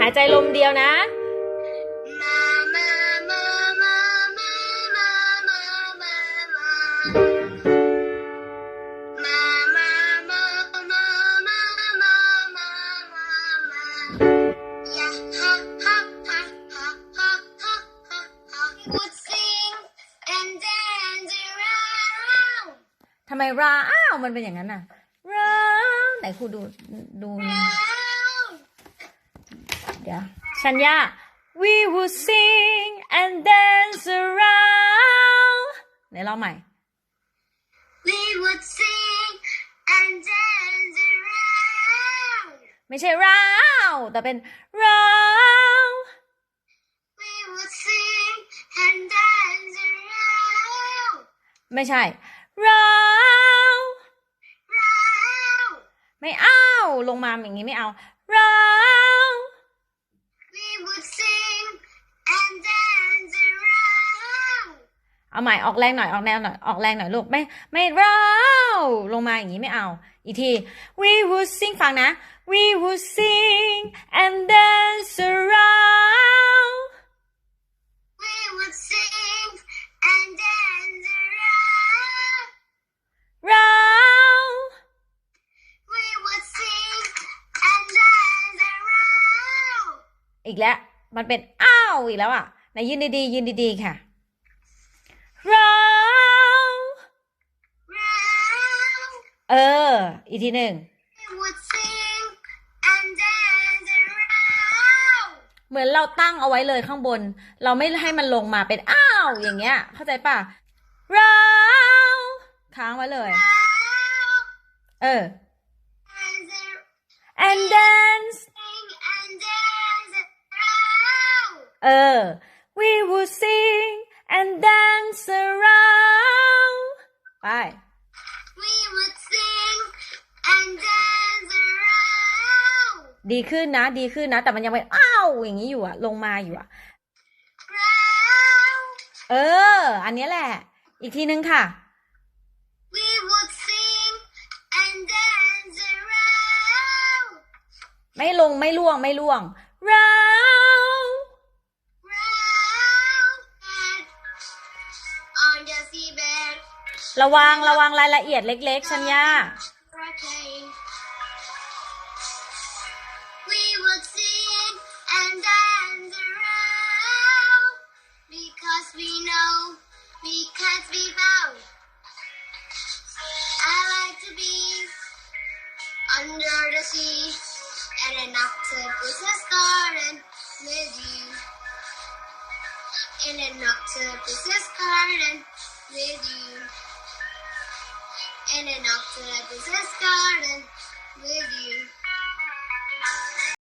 หายใจลมเดียวนะทำไมราอ้าวมันเป็นอย่างนั้นอะราไหนครูดูดู เดี๋ยวชัญญา we would sing and dance around ไหนลองใหม่ we would sing and dance around ไม่ใช่ round แต่เป็น round We would sing and dance around, ไม่ใช่ round round. ไม่เอา ลงมาอย่างนี้ไม่เอา เอาใหม่ออกแรงหน่อยออกแนวหน่อยออกแรงหน่อยลูกไม่ไม่ round ลงมาอย่างนี้ไม่เอา อีกที we would sing ฟังนะ we would sing and dance around We would sing and dance around. round We would sing and dance around. อีกแล้วมันเป็นอ้าวอีกแล้วอะไหนยืนดีๆยืนดีๆค่ะ round Round. เออ อีกทีหนึ่ง เหมือนเราตั้งเอาไว้เลยข้างบน เราไม่ให้มันลงมาเป็นอ้าวอย่างเงี้ย เข้าใจป่ะเราค้างไว้เลย เออ and dance เออ we would sing and dance around ไป ดีขึ้นนะ ดีขึ้นนะ แต่มันยังเป็นอ้าวอย่างนี้อยู่อะลงมาอยู่อะ Round. เออ อันเนี้ยแหละ อีกทีนึงค่ะ We would sing and dance around. ไม่ลงไม่ล่วงไม่ล่วง round Round. On the seabed. ระวังระวังรายละเอียดเล็ก ๆ ชัญญา would sing and dance around because we know because we found. I like to be under the sea and an octopus's garden with you. In an octopus's garden with you. In an octopus's garden